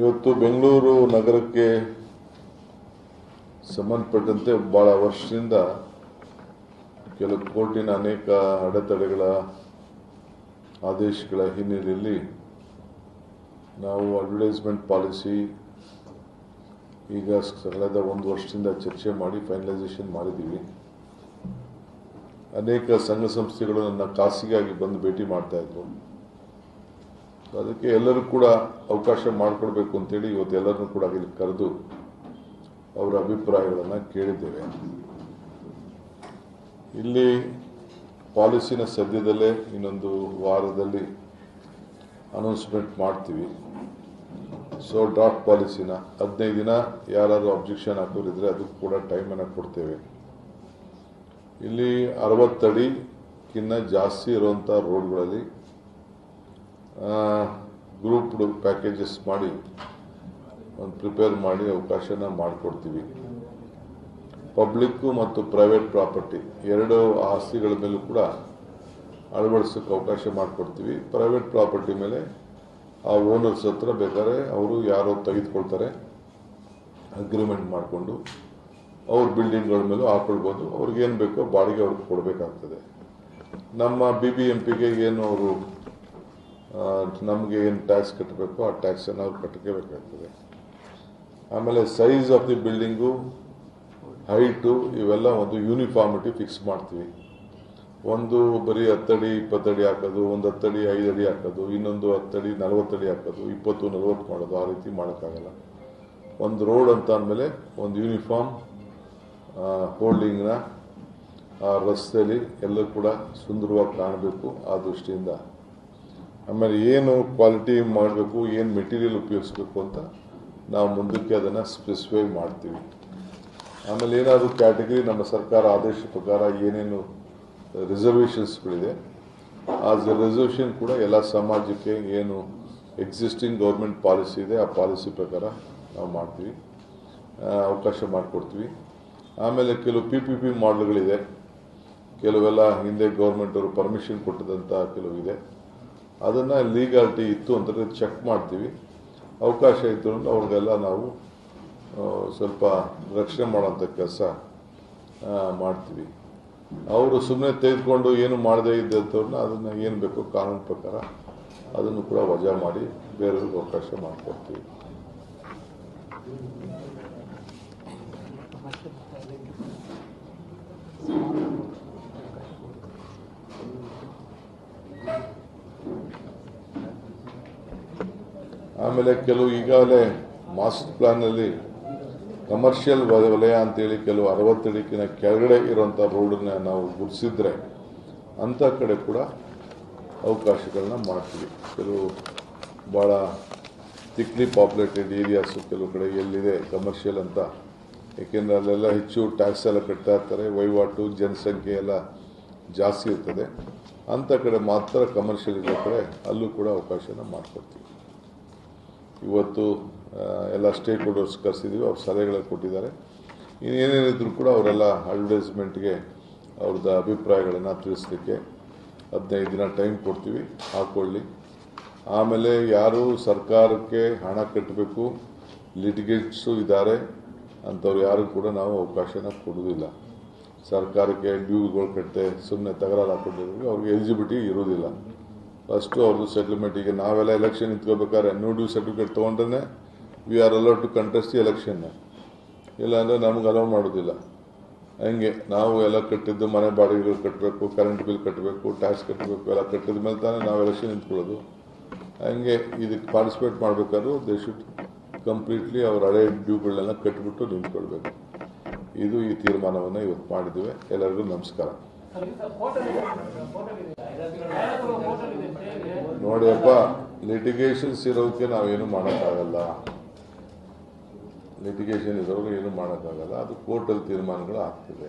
ಇವತ್ತು ಬೆಂಗಳೂರು ನಗರಕ್ಕೆ ಸಂಬಂಧಪಟ್ಟಂತೆ ಬಹಳ ವರ್ಷದಿಂದ ಕೆಲವು ಕೋರ್ಟಿನ ಅನೇಕ ಅಡೆತಡೆಗಳ ಆದೇಶಗಳ ಹಿನ್ನೆಲೆಯಲ್ಲಿ ನಾವು ಅಡ್ವರ್ಟೈಸ್ಮೆಂಟ್ ಪಾಲಿಸಿ ಈಗ ಕಳೆದ ಒಂದು ವರ್ಷದಿಂದ ಚರ್ಚೆ ಮಾಡಿ ಫೈನಲೈಸೇಷನ್ ಮಾಡಿದ್ದೀವಿ. ಅನೇಕ ಸಂಘ ಸಂಸ್ಥೆಗಳು ನನ್ನ ಖಾಸಗಿಯಾಗಿ ಬಂದು ಭೇಟಿ ಮಾಡ್ತಾ ಇದ್ರು. ಅದಕ್ಕೆ ಎಲ್ಲರೂ ಕೂಡ ಅವಕಾಶ ಮಾಡಿಕೊಡ್ಬೇಕು ಅಂತೇಳಿ ಇವತ್ತು ಎಲ್ಲರನ್ನೂ ಕೂಡ ಇಲ್ಲಿ ಕರೆದು ಅವರ ಅಭಿಪ್ರಾಯಗಳನ್ನು ಕೇಳಿದ್ದೇವೆ. ಇಲ್ಲಿ ಪಾಲಿಸಿನ ಸದ್ಯದಲ್ಲೇ ಇನ್ನೊಂದು ವಾರದಲ್ಲಿ ಅನೌನ್ಸ್ಮೆಂಟ್ ಮಾಡ್ತೀವಿ. ಸೊ ಡ್ರಾಫ್ಟ್ ಪಾಲಿಸಿನ ಹದಿನೈದು ದಿನ ಯಾರಾದರೂ ಅಬ್ಜೆಕ್ಷನ್ ಹಾಕೋರಿದ್ರೆ ಅದಕ್ಕೂ ಕೂಡ ಟೈಮನ್ನು ಕೊಡ್ತೇವೆ. ಇಲ್ಲಿ ಅರವತ್ತಡಿಕ್ಕಿಂತ ಜಾಸ್ತಿ ಇರುವಂಥ ರೋಡ್ಗಳಲ್ಲಿ ಗ್ರೂಪ್ಡ್ ಪ್ಯಾಕೇಜಸ್ ಮಾಡಿ, ಒಂದು ಪ್ರಿಪೇರ್ ಮಾಡಿ ಅವಕಾಶನ ಮಾಡಿಕೊಡ್ತೀವಿ. ಪಬ್ಲಿಕ್ಕು ಮತ್ತು ಪ್ರೈವೇಟ್ ಪ್ರಾಪರ್ಟಿ ಎರಡು ಆಸ್ತಿಗಳ ಮೇಲೂ ಕೂಡ ಅಳವಡಿಸೋಕ್ಕೆ ಅವಕಾಶ ಮಾಡಿಕೊಡ್ತೀವಿ. ಪ್ರೈವೇಟ್ ಪ್ರಾಪರ್ಟಿ ಮೇಲೆ ಆ ಓನರ್ಸ್ ಹತ್ರ ಬೇಕಾದ್ರೆ ಅವರು ಯಾರೋ ತೆಗೆದುಕೊಳ್ತಾರೆ. ಅಗ್ರಿಮೆಂಟ್ ಮಾಡಿಕೊಂಡು ಅವ್ರ ಬಿಲ್ಡಿಂಗ್ಗಳ ಮೇಲೂ ಹಾಕೊಳ್ಬೋದು. ಅವ್ರಿಗೇನು ಬೇಕೋ ಬಾಡಿಗೆ ಅವ್ರಿಗೆ ಕೊಡಬೇಕಾಗ್ತದೆ. ನಮ್ಮ ಬಿ ಬಿ ಎಂ ಏನು ಅವರು ನಮಗೆ ಏನು ಟ್ಯಾಕ್ಸ್ ಕಟ್ಟಬೇಕು ಆ ಟ್ಯಾಕ್ಸನ್ನು ಅವ್ರು ಕಟ್ಟಬೇಕಾಗ್ತದೆ ಆಮೇಲೆ size of the building height ಇವೆಲ್ಲ ಒಂದು ಯೂನಿಫಾರ್ಮಿಟಿ ಫಿಕ್ಸ್ ಮಾಡ್ತೀವಿ. ಒಂದು ಬರೀ ಹತ್ತಡಿ ಇಪ್ಪತ್ತಡಿ ಹಾಕೋದು, ಒಂದು ಹತ್ತಡಿ ಐದು ಅಡಿ ಹಾಕೋದು, ಇನ್ನೊಂದು ಹತ್ತಡಿ ನಲವತ್ತಡಿ ಹಾಕೋದು, ಇಪ್ಪತ್ತು, ನಲವತ್ತು ಮಾಡೋದು, ಆ ರೀತಿ ಮಾಡೋಕ್ಕಾಗಲ್ಲ. ಒಂದು ರೋಡ್ ಅಂತ ಅಂದಮೇಲೆ ಒಂದು ಯೂನಿಫಾರ್ಮ್ ಹೋಲ್ಡಿಂಗ್ನ ಆ ರಸ್ತೆಯಲ್ಲಿ ಎಲ್ಲರೂ ಕೂಡ ಸುಂದರವಾಗಿ ಕಾಣಬೇಕು ಆ ದೃಷ್ಟಿಯಿಂದ. ಆಮೇಲೆ ಏನು ಕ್ವಾಲಿಟಿ ಮಾಡಬೇಕು, ಏನು ಮೆಟೀರಿಯಲ್ ಉಪಯೋಗಿಸ್ಬೇಕು ಅಂತ ನಾವು ಮುಂದಕ್ಕೆ ಅದನ್ನು ಸ್ಪೆಸಿಫೈ ಮಾಡ್ತೀವಿ. ಆಮೇಲೆ ಏನಾದರೂ ಕ್ಯಾಟಗರಿ ನಮ್ಮ ಸರ್ಕಾರ ಆದೇಶ ಪ್ರಕಾರ ಏನೇನು ರಿಸರ್ವೇಷನ್ಸ್ಗಳಿದೆ ಆ ರಿಸರ್ವೇಷನ್ ಕೂಡ ಎಲ್ಲ ಸಮಾಜಕ್ಕೆ ಏನು ಎಕ್ಸಿಸ್ಟಿಂಗ್ ಗೌರ್ಮೆಂಟ್ ಪಾಲಿಸಿ ಇದೆ, ಆ ಪಾಲಿಸಿ ಪ್ರಕಾರ ನಾವು ಮಾಡ್ತೀವಿ ಅವಕಾಶ ಮಾಡಿಕೊಡ್ತೀವಿ. ಆಮೇಲೆ ಕೆಲವು ಪಿ ಪಿ ಪಿ ಮಾಡಲ್ಗಳಿದೆ ಕೆಲವೆಲ್ಲ ಹಿಂದೆ ಗೌರ್ಮೆಂಟವರು ಪರ್ಮಿಷನ್ ಕೊಟ್ಟದಂಥ ಕೆಲವು ಇದೆ. ಅದನ್ನು ಲೀಗಾಲಿಟಿ ಇತ್ತು ಅಂತಂದರೆ ಚೆಕ್ ಮಾಡ್ತೀವಿ. ಅವಕಾಶ ಇತ್ತು ಅವ್ರಿಗೆಲ್ಲ ನಾವು ಸ್ವಲ್ಪ ರಕ್ಷಣೆ ಮಾಡೋಂಥ ಕೆಲಸ ಮಾಡ್ತೀವಿ. ಅವರು ಸುಮ್ಮನೆ ತೆಗೆದುಕೊಂಡು ಏನು ಮಾಡದೇ ಇದ್ದಂಥವ್ರನ್ನ ಅದನ್ನು ಏನು ಬೇಕೋ ಕಾನೂನು ಪ್ರಕಾರ ಅದನ್ನು ಕೂಡ ವಜಾ ಮಾಡಿ ಬೇರೆಯವ್ರಿಗೆ ಅವಕಾಶ ಮಾಡಿಕೊಡ್ತೀವಿ. ಆಮೇಲೆ ಕೆಲವು ಈಗಾಗಲೇ ಮಾಸ್ಟರ್ ಪ್ಲಾನಲ್ಲಿ ಕಮರ್ಷಿಯಲ್ ವಲಯ ಅಂತೇಳಿ ಕೆಲವು ಅರವತ್ತಡಿಕಿನ ಕೆಳಗಡೆ ಇರೋಂಥ ರೋಡನ್ನ ನಾವು ಗುಡಿಸಿದ್ರೆ ಅಂಥ ಕಡೆ ಕೂಡ ಅವಕಾಶಗಳನ್ನ ಮಾಡ್ತೀವಿ. ಕೆಲವು ಭಾಳ ತಿಕ್ಲಿ ಪಾಪ್ಯುಲೇಟೆಡ್ ಏರಿಯಾಸು ಕೆಲವು ಕಡೆ ಎಲ್ಲಿದೆ ಕಮರ್ಷಿಯಲ್ ಅಂತ. ಏಕೆಂದರೆ ಅಲ್ಲೆಲ್ಲ ಹೆಚ್ಚು ಟ್ಯಾಕ್ಸ್ ಎಲ್ಲ ಕಟ್ತಾ ಇರ್ತಾರೆ, ವಹಿವಾಟು, ಜನಸಂಖ್ಯೆ ಎಲ್ಲ ಜಾಸ್ತಿ ಇರ್ತದೆ. ಅಂಥ ಕಡೆ ಮಾತ್ರ ಕಮರ್ಷಿಯಲ್ ಇರೋ ಕಡೆ ಅಲ್ಲೂ ಕೂಡ ಅವಕಾಶನ ಮಾಡಿಕೊಡ್ತೀವಿ. ಇವತ್ತು ಎಲ್ಲ ಸ್ಟೇಕ್ ಹೋಲ್ಡರ್ಸ್ ಕರೆಸಿದ್ದೀವಿ ಅವ್ರು ಸಲಹೆಗಳ ಕೊಟ್ಟಿದ್ದಾರೆ. ಇನ್ನೇನೇನಿದ್ರು ಕೂಡ ಅವರೆಲ್ಲ ಅಡ್ವರ್ಟೈಸ್ಮೆಂಟ್ಗೆ ಅವ್ರದ್ದು ಅಭಿಪ್ರಾಯಗಳನ್ನು ತಿಳಿಸ್ಲಿಕ್ಕೆ ಹದಿನೈದು ದಿನ ಟೈಮ್ ಕೊಡ್ತೀವಿ ಹಾಕ್ಕೊಳ್ಳಿ ಆಮೇಲೆ ಯಾರು ಸರ್ಕಾರಕ್ಕೆ ಹಣ ಕಟ್ಟಬೇಕು ಲಿಟಿಗೇಟ್ಸು ಇದ್ದಾರೆ, ಅಂಥವ್ರು ಯಾರು ಕೂಡ ನಾವು ಅವಕಾಶನ ಕೊಡೋದಿಲ್ಲ ಸರ್ಕಾರಕ್ಕೆ ಡ್ಯೂಗಳು ಕಟ್ಟೆ ಸುಮ್ಮನೆ ತಗರಾರು ಹಾಕೊಂಡಿರೋರಿಗೆ ಅವ್ರಿಗೆ ಎಲಿಜಿಬಿಲಿಟಿ ಇರೋದಿಲ್ಲ ಫಸ್ಟು ಅವ್ರದ್ದು ಸೆಟಲ್ಮೆಂಟ್ ಈಗ ನಾವೆಲ್ಲ ಎಲೆಕ್ಷನ್ ನಿಂತ್ಕೋಬೇಕಾದ್ರೆ ನ್ಯೂ ಡ್ಯೂ ಸರ್ಟಿಫಿಕೇಟ್ ತೊಗೊಂಡ್ರೆ we are allowed to contest the election ಇಲ್ಲ ಅಂದರೆ ನಮ್ಗೆ ಅಲೌ ಮಾಡೋದಿಲ್ಲ. ಹಂಗೆ? ನಾವು ಎಲ್ಲ ಕಟ್ಟಿದ್ದು ಮನೆ ಬಾಡಿಗೆಗಳು ಕಟ್ಟಬೇಕು ಕರೆಂಟ್ ಬಿಲ್ ಕಟ್ಟಬೇಕು ಟ್ಯಾಕ್ಸ್ ಕಟ್ಟಬೇಕು, ಎಲ್ಲ ಕಟ್ಟಿದ ಮೇಲೆ ತಾನೇ ನಾವು ಎಲೆಕ್ಷನ್ ನಿಂತ್ಕೊಳ್ಳೋದು. ಹಂಗೆ? ಇದಕ್ಕೆ ಪಾರ್ಟಿಸಿಪೇಟ್ ಮಾಡಬೇಕಾದ್ರೂ ದೇ ಶುಡ್ ಕಂಪ್ಲೀಟ್ಲಿ ಅವ್ರ ಹಳೆ ಡ್ಯೂಗಳನ್ನೆಲ್ಲ ಕಟ್ಟಿಬಿಟ್ಟು ನಿಂತ್ಕೊಳ್ಬೇಕು. ಇದು ಈ ತೀರ್ಮಾನವನ್ನು ಇವತ್ತು ಮಾಡಿದ್ದೇವೆ. ಎಲ್ಲರಿಗೂ ನಮಸ್ಕಾರ. ನೋಡಿಯಪ್ಪ ಲಿಟಿಗೇಷನ್ಸ್ ಇರೋದಕ್ಕೆ ನಾವೇನು ಮಾಡೋಕ್ಕಾಗಲ್ಲ. ಲಿಟಿಗೇಷನ್ ಇರೋರು ಏನು ಮಾಡೋಕ್ಕಾಗಲ್ಲ. ಅದು ಕೋರ್ಟಲ್ಲಿ ತೀರ್ಮಾನಗಳು ಆಗ್ತಿದೆ.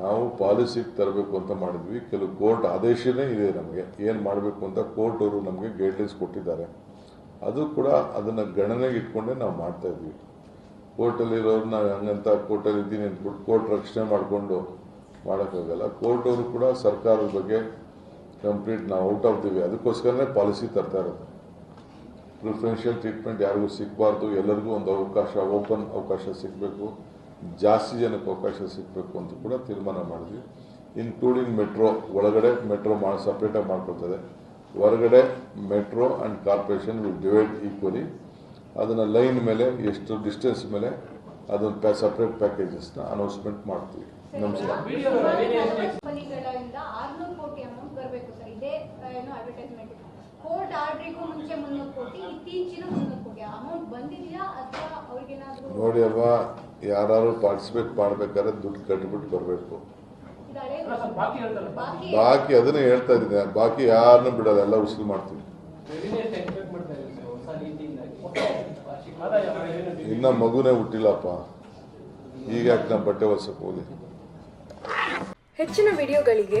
ನಾವು ಪಾಲಿಸಿಗೆ ತರಬೇಕು ಅಂತ ಮಾಡಿದ್ವಿ. ಕೆಲವು ಕೋರ್ಟ್ ಆದೇಶನೇ ಇದೆ ನಮಗೆ. ಏನು ಮಾಡಬೇಕು ಅಂತ ಕೋರ್ಟ್ ಅವರು ನಮಗೆ ಗೈಡ್ಲೈನ್ಸ್ ಕೊಟ್ಟಿದ್ದಾರೆ. ಅದು ಕೂಡ ಅದನ್ನು ಗಣನೆಗೆ ಇಟ್ಕೊಂಡೇ ನಾವು ಮಾಡ್ತಾ ಇದ್ವಿ. ನಾವು ಹಂಗಂತ ಕೋರ್ಟಲ್ಲಿ ಇದ್ದೀನಿ ಅಂದ್ಬಿಟ್ಟು ಕೋರ್ಟ್ ರಕ್ಷಣೆ ಮಾಡಿಕೊಂಡು ಮಾಡೋಕ್ಕಾಗಲ್ಲ. ಕೋರ್ಟ್ ಅವರು ಕೂಡ ಸರ್ಕಾರದ ಬಗ್ಗೆ ಕಂಪ್ಲೀಟ್ ನಾವು ಔಟ್ ಆಫ್ ದಿ ವೇ ಅದಕ್ಕೋಸ್ಕರನೇ ಪಾಲಿಸಿ ತರ್ತಾ ಇರೋದು. ಪ್ರಿಫರೆನ್ಷಿಯಲ್ ಟ್ರೀಟ್ಮೆಂಟ್ ಯಾರಿಗೂ ಸಿಗಬಾರ್ದು. ಎಲ್ಲರಿಗೂ ಒಂದು ಅವಕಾಶ ಓಪನ್ ಅವಕಾಶ ಸಿಗಬೇಕು. ಜಾಸ್ತಿ ಜನಕ್ಕೆ ಅವಕಾಶ ಸಿಗಬೇಕು ಅಂತ ಕೂಡ ತೀರ್ಮಾನ ಮಾಡಿದ್ವಿ. ಇನ್ಕ್ಲೂಡಿಂಗ್ ಮೆಟ್ರೋ ಒಳಗಡೆ ಮೆಟ್ರೋ ಮಾಡಿ ಸಪ್ರೇಟಾಗಿ ಮಾಡ್ಕೊಳ್ತದೆ. ಹೊರಗಡೆ metro and corporation will divide equally ಅದನ್ನು ಲೈನ್ ಮೇಲೆ ಎಷ್ಟು ಡಿಸ್ಟೆನ್ಸ್ ಮೇಲೆ ಅದನ್ನು ಪ್ಯಾ ಸಪ್ರೇಟ್ ಪ್ಯಾಕೇಜಸ್ನ ಅನೌನ್ಸ್ಮೆಂಟ್ ಮಾಡ್ತೀವಿ. ನಮಸ್ಕಾರ ಕಂಪನಿಗಳಿಂದ ಆರ್ನೂರು ಕೋಟಿ ಅಮೌಂಟ್ ಬರಬೇಕು ಸರ್ ಇದೇ ಆ, ಏನು ಅಡ್ವರ್ಟೈಸ್ಮೆಂಟ್ ಕೋರ್ಟ್ ಆರ್ಡ್ರಿಗೂ ಮುಂಚೆ ಮುನ್ನೂರು ಕೋಟಿ ಇತ್ತೀಚಿನ ಮುನ್ನೂರು ಕೋಟಿ. ಅಮೌಂಟ್ ಬಂದಿದೆಯಾ? ಅಥವಾ ಅವ್ರಿಗೇನಾದ್ರೂ ನೋಡಿ ಅಮ್ಮ ಯಾರು ಪಾರ್ಟಿಸಿಪೇಟ್ ಮಾಡ್ಬೇಕಾದ್ರೆ ದುಡ್ಡು ಕಟ್ಬಿಟ್ಟು ಬರಬೇಕು ಬಾಕಿ ಅದನ್ನೇ ಹೇಳ್ತಾ ಇದ್ದೀನಿ. ಬಾಕಿ ಯಾರನ್ನೂ ಬಿಡಲ್ಲ ಎಲ್ಲ ಉಸಿರು ಮಾಡ್ತೀವಿ. ಇನ್ನ ಮಗುನೇ ಹುಟ್ಟಿಲ್ಲಪ್ಪ. ಈಗ ಯಾಕೆ ನಾ ಬಟ್ಟೆ ಹೊಲ್ಸಕ್ಕೆ ಹೋಗಿ ಹೆಚ್ಚಿನ ವಿಡಿಯೋಗಳಿಗೆ